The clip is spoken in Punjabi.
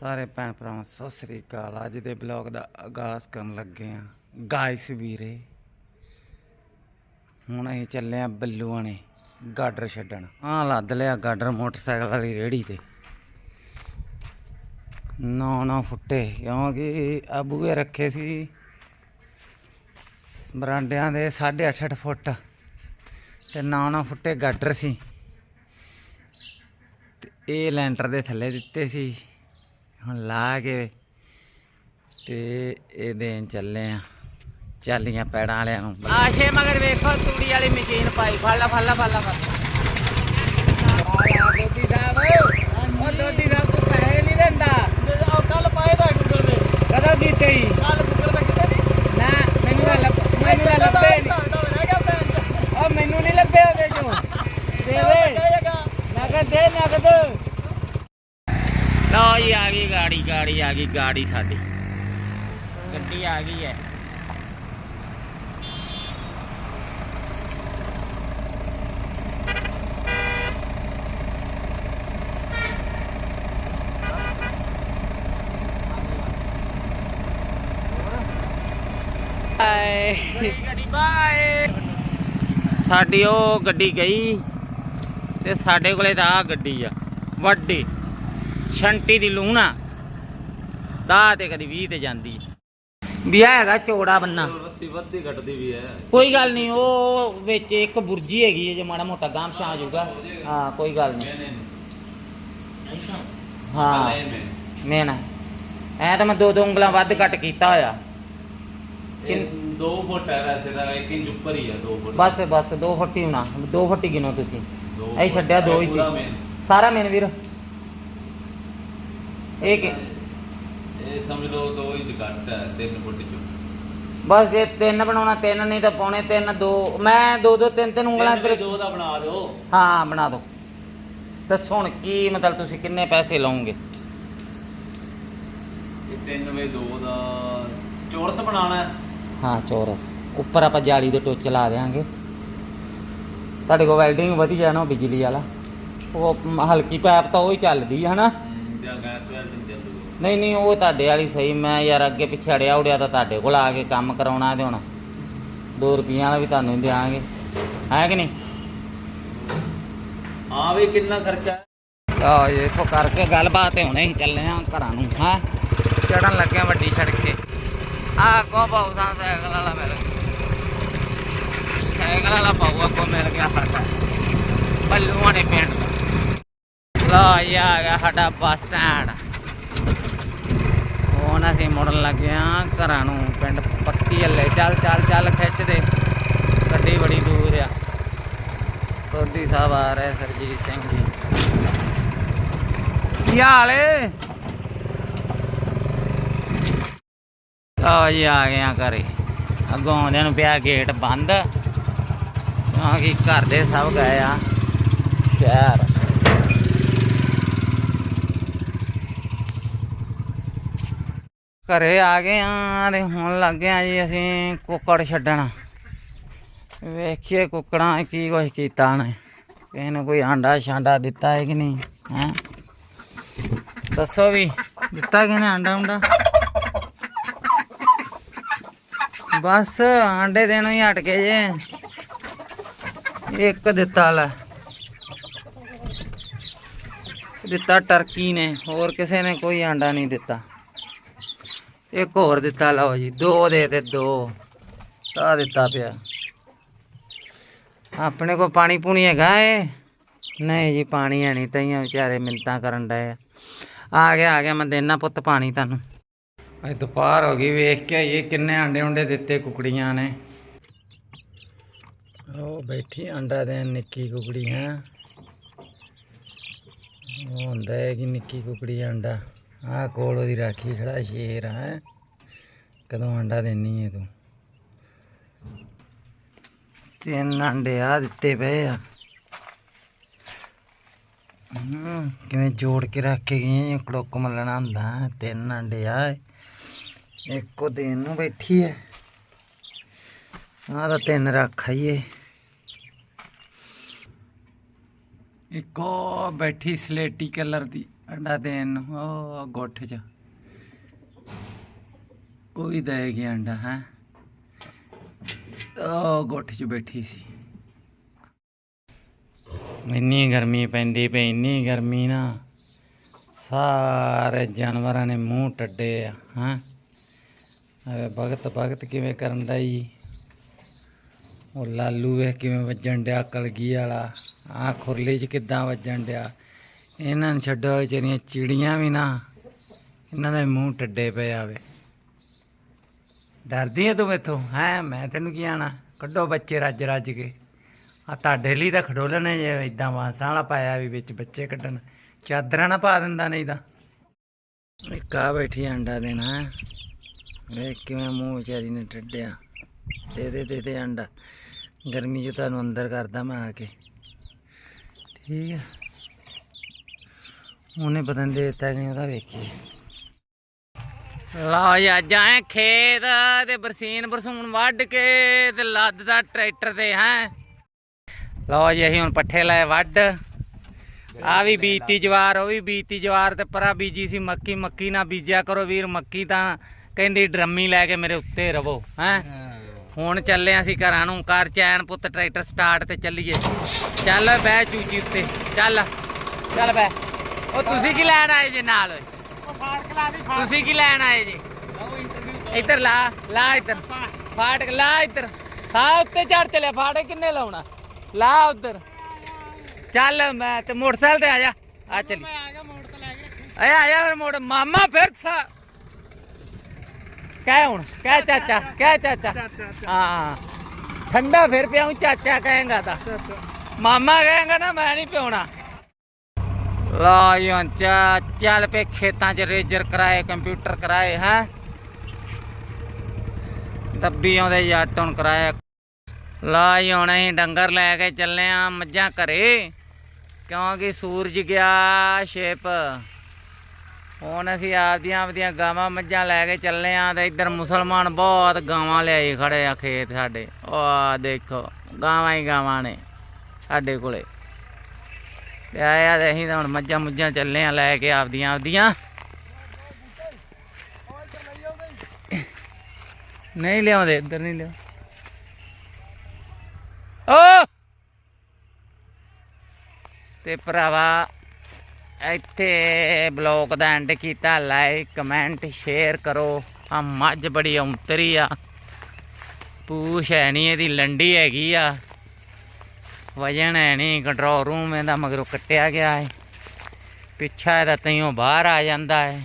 ਸਾਰੇ ਭੈਣ ਭਰਾਵਾਂ, ਸਤਿ ਸ੍ਰੀ ਅਕਾਲ। ਅੱਜ ਦੇ ਬਲੌਗ ਦਾ ਆਗਾਜ਼ ਕਰਨ ਲੱਗੇ ਆ ਗਾਇਸ ਵੀਰੇ, ਹੁਣ ਅਸੀਂ ਚੱਲੇ ਆ ਬੱਲੂਆਣੇ ਗਾਡਰ ਛੱਡਣ। ਆ ਲੱਦ ਲਿਆ ਗਾਡਰ ਮੋਟਰਸਾਈਕਲ ਵਾਲੀ ਰੇੜੀ ਤੇ। ਨੌ ਨੌ ਫੁੱਟੇ, ਕਿਉਂਕਿ ਆ ਬੂਹੇ ਰੱਖੇ ਸੀ ਬਰਾਂਡਿਆਂ ਦੇ 8.5 ਅੱਠ ਫੁੱਟ ਤੇ ਨੌ ਨੌ ਫੁੱਟੇ ਗਾਡਰ ਸੀ। ਤੇ ਇਹ ਲੈਂਟਰ ਦੇ ਥੱਲੇ ਦਿੱਤੇ ਸੀ। ਹੁਣ ਲਾ ਕੇ ਤੇ ਇਹ ਦੇਣ ਚੱਲੇ ਆ। ਚਾਲੀਆਂ ਪੈੜਾਂ ਵਾਲਿਆਂ ਨੂੰ। ਆਸ਼ੇ ਮਗਰ ਵੇਖੋ ਤੂੜੀ ਵਾਲੀ ਮਸ਼ੀਨ ਪਾਈ। ਫਾਲਾ ਫਾਲਾ ਫਾਲਾ ਫਾਲਾ ਦੋਦੀ ਸਾਹਿਬ ਉਹ ਦੋਦੀ ਸਾਹਿਬ ਤੂੰ ਪੈਸੇ ਨਹੀਂ ਦਿੰਦਾ ਕੱਲ ਪਾਏ ਦਾ ਗੂਗਲ ਤੇ ਕਦੋਂ ਦਿੱਤੇ ਹੀ ਕੱਲ ਗੂਗਲ ਤੇ ਕਿਤੇ ਨਹੀਂ ਨਾ ਮੈਨੂੰ ਤਾਂ ਲੱਭ- ਮੈਨੂੰ ਤਾਂ ਲੱਭੇ ਨਹੀਂ ਰਹਿ ਗਿਆ ਭੈਣ ਉਹ ਮੈਨੂੰ ਨਹੀਂ ਲੱਭੇ ਉਹਦੇ ਚੋਂ ਦੇ ਦੇ ਕਹੇਗਾ ਨਗਦ ਦੇ ਨਗਦ ਲਓ ਜੀ ਆ ਗਈ ਗਾੜੀ ਗਾੜੀ ਆ ਗਈ ਗਾੜੀ ਸਾਡੀ। ਗੱਡੀ ਆ ਗਈ ਹੈ ਬਾਏ ਗੱਡੀ ਬਾਏ ਸਾਡੀ ਉਹ ਗੱਡੀ ਗਈ ਤੇ ਸਾਡੇ ਕੋਲੇ ਤਾਂ ਆ ਗੱਡੀ ਆ ਵੱਡੀ। ਛੰਟੀ ਦੀ ਲੂਣਾ। ਦਾ ਤੇ ਕਦੀ 20 ਤੇ ਜਾਂਦੀ। ਵਿਆਹ ਹੈਗਾ ਚੋੜਾ ਬੰਨਾ। ਰੱਸੀ ਵੱਧਦੀ ਘਟਦੀ ਵੀ ਹੈ। ਕੋਈ ਗੱਲ ਨਹੀਂ ਉਹ ਵਿੱਚ ਇੱਕ ਬੁਰਜੀ ਹੈਗੀ ਹੈ ਜੇ ਮਾੜਾ ਮੋਟਾ ਗਾਮ ਛਾ ਜਾਊਗਾ। ਹਾਂ ਕੋਈ ਗੱਲ ਨਹੀਂ। ਹਾਂ ਮੈਂ ਨਾ। ਐ ਤਾਂ ਮੈਂ ਦੋ ਦੋ ਉਂਗਲਾਂ ਵੱਧ ਕੱਟ ਕੀਤਾ ਹੋਇਆ। ਇਹ 2 ਫੁੱਟ ਹੈ ਵੈਸੇ ਤਾਂ 1 ਇੰਚ ਉੱਪਰ ਹੀ ਹੈ 2 ਫੁੱਟ। ਬਸ ਬਸ ਦੋ ਫੁੱਟੀ ਹੋਣਾ। ਦੋ ਫੁੱਟੀ ਗਿਣੋ ਤੁਸੀਂ। ਦੋ ਇਹ ਛੱਡਿਆ ਦੋ ਹੀ ਸੀ। ਸਾਰਾ ਮੇਨ ਵੀਰ। ਇਹ ਇਹ ਸਮਝ ਲਓ 2 ਇੰਚ ਘੱਟ ਹੈ 3 ਫੁੱਟ ਚ। ਬਸ ਜੇ ਤਿੰਨ ਬਣਾਉਣਾ ਤਿੰਨ ਨਹੀਂ ਤਾਂ ਪੌਣੇ ਤਿੰਨ ਦੋ ਮੈਂ ਦੋ ਦੋ ਤਿੰਨ ਤਿੰਨ ਉਂਗਲਾਂ ਤਿੰਨ ਇੱਧਰ ਦੋ ਦਾ ਬਣਾ ਦਿਓ। ਹਾਂ ਬਣਾ ਦਿਓ ਦੱਸੋ ਹੁਣ ਕੀ ਮਤਲਬ ਤੁਸੀਂ ਕਿੰਨੇ ਪੈਸੇ ਲਓਗੇ? ਇਹ 3 ਵੇ 2 ਦਾ ਚੌਰਸ ਬਣਾਉਣਾ ਹੈ। ਹਾਂ ਚੌਰਸ। ਉੱਪਰ ਆਪਾਂ ਜਾਲੀ ਦੇ ਟੋਚ ਲਾ ਦੇਾਂਗੇ ਤੁਹਾਡੇ ਕੋਲ ਵੈਲਡਿੰਗ ਵਧੀਆ ਨਾ ਉਹ ਬਿਜਲੀ ਵਾਲਾ। ਉਹ ਹਲਕੀ ਪਾਈਪ ਤਾਂ ਉਹ ਹੀ ਚੱਲਦੀ ਹੈ ਹਨਾ? ਹਮ, ਜਾਂ ਗੈਸ ਵੈਲਡਿੰਗ ਚੱਲੂ ਨਹੀਂ ਨਹੀਂ ਉਹ ਤੁਹਾਡੇ ਵਾਲੀ ਸਹੀ ਮੈਂ ਯਾਰ ਅੱਗੇ ਪਿੱਛੇ ਅੜਿਆ ਉੜਿਆ ਤਾਂ ਤੁਹਾਡੇ ਕੋਲ ਆ ਕੇ ਕੰਮ ਕਰਾਉਣਾ ਤੇ ਹੁਣ। 2 ਰੁਪਈਆਂ ਵਾਲਾ ਵੀ ਤੁਹਾਨੂੰ ਹੀ ਦਿਆਂਗੇ। ਹੈ ਕਿ ਨਹੀਂ? ਹਾਂ ਵੀ ਕਿੰਨਾ ਖਰਚਾ? ਆ ਇਹ ਇੱਥੋਂ ਕਰਕੇ ਗੱਲਬਾਤ ਤੇ ਹੁਣੇ ਹੀ ਚੱਲੇ ਆ ਘਰਾਂ ਨੂੰ ਹਾਂ? ਚੜਨ ਲੱਗੇ ਆਂ ਵੱਡੀ ਸੜਕ ਤੇ। ਆ ਕੋ ਬਾਉਸਾਂ ਸਾਈਕਲ ਵਾਲਾ ਮਿਲ ਗਿਆ। ਸਾਈਕਲ ਵਾਲਾ ਪਾਉਆ ਕੋ ਮਿਲ ਗਿਆ ਸਾਡਾ। ਬੱਲੂਆਣੇ ਪਿੰਡ। ਲਾ ਆ ਗਿਆ ਸਾਡਾ ਬੱਸ ਸਟੈਂਡ। ਅਸੀਂ ਮੁੜਨ ਲੱਗੇ ਆ ਘਰਾਂ ਨੂੰ ਪਿੰਡ ਪੱਕੀ ਹੱਲੇ। ਚੱਲ ਚੱਲ ਚੱਲ ਖਿੱਚ ਦੇ। ਗੱਡੀ ਬੜੀ ਦੂਰ ਆ। ਤੋਦੀ ਸਾਹਿਬ ਆ ਰਹੇ ਸਰਜੀਤ ਸਿੰਘ ਜੀ। ਕੀ ਹਾਲ ਏ? ਆ ਜੀ ਆ ਗਏ ਆ ਘਰੇ। ਅੱਗੋਂ ਆਉਂਦਿਆਂ ਨੂੰ ਪਿਆ ਗੇਟ ਬੰਦ। ਕਿਉਂਕਿ ਘਰ ਦੇ ਸਭ ਗਏ ਆ। ਸ਼ਹਿਰ। ਘਰੇ ਆ ਗਏ ਆ ਤੇ ਹੁਣ ਲੱਗੇ ਆ ਜੀ ਅਸੀਂ ਕੁੱਕੜ ਛੱਡਣ। ਵੇਖੀਏ ਕੁੱਕੜਾਂ ਕੀ ਕੁਛ ਕੀਤਾ ਨੇ ਕਿਸੇ ਨੇ ਕੋਈ ਆਂਡਾ ਛਾਂਡਾ ਦਿੱਤਾ ਹੈ ਕਿ ਨਹੀਂ, ਹੈ? ਦੱਸੋ ਵੀ, ਦਿੱਤਾ ਕਿਨੇ ਆਂਡਾ ਉਂਡਾ? ਬਸ ਆਂਡੇ ਦੇਣੋਂ ਹੀ ਹਟ ਕੇ ਜੇ। ਇੱਕ ਦਿੱਤਾ ਲੈ। ਦਿੱਤਾ ਟਰਕੀ ਨੇ, ਹੋਰ ਕਿਸੇ ਨੇ ਕੋਈ ਆਂਡਾ ਨਹੀਂ ਦਿੱਤਾ। ਇੱਕ ਹੋਰ ਦਿੱਤਾ ਲਓ ਜੀ ਦੋ ਦੇ ਤੇ ਦੋ। ਆ ਦਿੱਤਾ ਪਿਆ। ਆਪਣੇ ਕੋ ਪਾਣੀ ਪੂਣੀ ਹੈਗਾ ਏ ਨਹੀਂ ਜੀ ਪਾਣੀ ਹੈ ਨਹੀਂ ਤਈਆਂ ਵਿਚਾਰੇ ਮਿੰਤਾਂ ਕਰਨ ਡਏ ਆ। ਆ ਗਿਆ ਆ ਗਿਆ ਮੈਂ ਦੇਣਾ ਪੁੱਤ ਪਾਣੀ ਤੁਹਾਨੂੰ। ਅੱਜ ਦੁਪਹਿਰ ਹੋ ਗਈ ਵੇਖ ਕੇ ਆਈਏ ਕਿੰਨੇ ਆਂਡੇ ਉਂਡੇ ਦਿੱਤੇ ਕੁਕੜੀਆਂ ਨੇ। ਉਹ ਬੈਠੀ ਆਂਡਾ ਦੇਣ ਨਿੱਕੀ ਕੁਕੜੀ ਹੈ। ਉਹ ਹੁੰਦਾ ਹੈ ਕਿ ਨਿੱਕੀ ਕੁਕੜੀ ਆਂਡਾ। ਆਹ ਕੋਲ ਉਹਦੀ ਰਾਖੀ ਖੜਾ ਸ਼ੇਰ ਹੈ। ਕਦੋਂ ਆਂਡਾ ਦੇਣੀ ਹੈ ਤੂੰ? ਤਿੰਨ ਅੰਡੇ ਆ ਦਿੱਤੇ ਪਏ ਆ। ਕਿਵੇਂ ਜੋੜ ਕੇ ਰੱਖ ਕੇ ਗਏ ਕੜੋਕ ਮੱਲਣਾ ਹੁੰਦਾ, ਤਿੰਨ ਅੰਡੇ ਆ ਇੱਕੋ ਦਿਨ ਨੂੰ ਬੈਠੀ ਐ ਆਹ ਤਾਂ ਤਿੰਨ ਰੱਖ ਆਈਏ ਇੱਕੋ ਬੈਠੀ ਸਲੇਟੀ ਕਲਰ ਦੀ। ਅੰਡਾ ਦੇਣ ਨੂੰ ਉਹ ਗੋਠ ਚ। ਕੋਈ ਦੇ ਗਿਆ ਅੰਡਾ ਹੈ। ਉਹ ਗੋਠ ਚ ਬੈਠੀ ਸੀ। ਇੰਨੀ ਗਰਮੀ ਪੈਂਦੀ ਪਈ, ਇੰਨੀ ਗਰਮੀ ਨਾ। ਸਾਰੇ ਜਾਨਵਰਾਂ ਨੇ ਮੂੰਹ ਟੱਡੇ ਆ, ਹਾਂ। ਅਵੇ ਭਗਤ ਭਗਤ ਕਿਵੇਂ ਕਰਨ ਡਈ? ਉਹ ਲਾਲੂ ਵੇ ਕਿਵੇਂ ਵੱਜਣ ਡਿਆ, ਕਲਗੀ ਵਾਲਾ। ਆ ਖੁਰਲੀ 'ਚ ਕਿੱਦਾਂ ਵੱਜਣ ਡਿਆ? ਇਹਨਾਂ ਨੂੰ ਛੱਡੋ, ਵਿਚਾਰੀਆਂ ਚਿੜੀਆਂ ਵੀ ਨਾ। ਇਹਨਾਂ ਦੇ ਮੂੰਹ ਟੱਡੇ ਪਏ ਆਵੇ ਡਰਦੀ ਐ ਤੂੰ ਮੈਥੋਂ? ਹੈ, ਮੈਂ ਤੈਨੂੰ ਕੀ ਆਣਾ? ਕੱਢੋ ਬੱਚੇ ਰੱਜ ਰੱਜ ਕੇ। ਆ ਤੁਹਾਡੇ ਲਈ ਤਾਂ ਖਡੋਲਣੇ ਜੇ ਇਦਾਂ ਵਾਂਸਾਂ ਵਾਲਾ ਪਾਇਆ ਵੀ ਵਿੱਚ ਬੱਚੇ ਕੱਢਣ। ਚਾਦਰਾਂ ਨਾ ਪਾ ਦਿੰਦਾ ਨਹੀਂ ਤਾਂ। ਇੱਕ ਆ ਬੈਠੀ ਅੰਡਾ ਦੇਣਾ ਵੇਖ ਕਿਵੇਂ ਮੂੰਹ ਵਿਚਾਰੀ ਨੇ ਟੱਡਿਆ। ਦੇ ਦੇ ਦੇ ਦੇ ਅੰਡਾ। ਗਰਮੀ ਚ ਤੁਹਾਨੂੰ ਅੰਦਰ ਕਰਦਾ ਮੈਂ ਆ ਕੇ। ਠੀਕ ਆ। ਉਹਨੇ ਪਤਾ ਨਹੀਂ ਦਿੱਤਾ ਨਹੀਂ ਉਹਦਾ ਵੇਖੀਏ ਲਓ ਜੀ, ਅੱਜ ਖੇਤ ਤੇ ਬਰਸੀਨ ਬਰਸੂਨ ਵੱਢ ਕੇ ਤੇ ਲੱਦਦਾ ਟਰੈਕਟਰ ਤੇ, ਹੈ। ਲਓ ਜੀ, ਅਸੀਂ ਹੁਣ ਪੱਠੇ ਲਏ ਵੱਢ। ਆ ਵੀ ਬੀਤੀ ਜਵਾਰ, ਉਹ ਵੀ ਬੀਤੀ ਜਵਾਰ ਤੇ ਪਰਾ ਬੀਜੀ ਸੀ ਮੱਕੀ। ਮੱਕੀ ਨਾ ਬੀਜਿਆ ਕਰੋ ਵੀਰ, ਮੱਕੀ ਤਾਂ ਕਹਿੰਦੀ ਡਰਮੀ ਲੈ ਕੇ ਮੇਰੇ ਉੱਤੇ ਰਵੋ, ਹੈ। ਹੁਣ ਚੱਲੇ ਅਸੀਂ ਘਰਾਂ ਨੂੰ ਕਰ ਚੈਨ ਪੁੱਤ ਟਰੈਕਟਰ ਸਟਾਰਟ ਤੇ ਚੱਲੀਏ। ਚੱਲ ਬਹਿ ਚੂਚੀ ਉੱਤੇ, ਚੱਲ। ਚੱਲ ਬਹਿ। ਉਹ ਤੁਸੀਂ ਕੀ ਲੈਣ ਆਏ ਜੇ ਨਾਲ? ਓਏ ਤੁਸੀਂ ਕੀ ਲੈਣ ਆਏ ਜੀ? ਇੱਧਰ ਲਾ ਲਾ ਇੱਧਰ। ਫਾਟਕ ਲਾ ਇੱਧਰ। ਸਾਹ ਉੱਤੇ ਚੜ ਚਲੇ ਫਾਟਕ ਕਿੰਨੇ ਲਾਉਣਾ? ਲਾ ਉੱਧਰ। ਚੱਲ ਮੈਂ ਤੇ ਮੋਟਰਸਾਈਕਲ ਤੇ ਆ ਜਾ। ਆ ਚੱਲੀ। ਆਇਆ ਆਇਆ ਫਿਰ ਮੋੜ। ਮਾਮਾ ਫਿਰ ਸਾ ਕਹਿ ਹੁਣ ਕਹਿ ਚਾਚਾ ਕਹਿ ਚਾਚਾ। ਹਾਂ। ਠੰਡਾ ਫਿਰ ਪਿਆਉਂ ਚਾਚਾ ਕਹੇਗਾ ਤਾਂ। ਮਾਮਾ ਕਹੇਗਾ ਨਾ ਮੈਂ ਨਹੀਂ ਪਿਉਣਾ। ਲਾ ਯੋਂ ਚਾ ਚੱਲ ਪੇ ਖੇਤਾਂ 'ਚ ਰੇਜਰ ਕਰਾਏ, ਕੰਪਿਊਟਰ ਕਰਾਏ, ਹੈ? ਦੱਬੀ ਆਉਂਦੇ ਜੱਟ ਹੁਣ ਕਰਾਇਆ। ਲਾ ਜੀ, ਹੁਣ ਡੰਗਰ ਲੈ ਕੇ ਚੱਲੇ ਆ ਮੱਝਾਂ ਘਰੇ। ਕਿਉਂਕਿ ਸੂਰਜ ਗਿਆ ਛਿਪ ਹੁਣ ਅਸੀਂ ਆਪਦੀਆਂ ਆਪਦੀਆਂ ਗਾਵਾਂ ਮੱਝਾਂ ਲੈ ਕੇ ਚੱਲੇ ਆ ਤੇ ਇੱਧਰ ਮੁਸਲਮਾਨ ਬਹੁਤ ਗਾਵਾਂ ਲਿਆਈ ਖੜੇ ਆ ਖੇਤ ਸਾਡੇ। ਉਹ ਆ ਦੇਖੋ, ਗਾਵਾਂ ਹੀ ਗਾਵਾਂ ਨੇ ਸਾਡੇ ਕੋਲੇ। ਤੇ ਆਇਆ ਤੇ ਅਸੀਂ ਤਾਂ ਹੁਣ ਮੱਝਾਂ ਮੁੱਝਾਂ ਚੱਲੇ ਆ ਲੈ ਕੇ ਆਪਦੀਆਂ ਆਪਦੀਆਂ। ਨਹੀਂ ਲਿਆਉਂਦੇ, ਇੱਧਰ ਨਹੀਂ ਲਿਆ ਓ! ਤੇ ਭਰਾਵਾ, ਇੱਥੇ ਬਲੌਗ ਦਾ ਐਂਡ ਕੀਤਾ ਲਾਈਕ ਕਮੈਂਟ ਸ਼ੇਅਰ ਕਰੋ। ਆ ਮੱਝ ਬੜੀ ਔਂਤਰੀ ਆ। ਪੂਛ ਹੈ ਨਹੀਂ ਇਹਦੀ ਲੰਡੀ ਹੈਗੀ ਆ। ਵਜਨ ਹੈ ਨਹੀਂ ਕੰਟਰੋਲ ਰੂਮ ਇਹਦਾ ਮਗਰੋਂ ਕੱਟਿਆ ਗਿਆ ਹੈ। ਪਿੱਛਾ ਇਹਦਾ ਤਈਓ ਬਾਹਰ ਆ ਜਾਂਦਾ ਹੈ।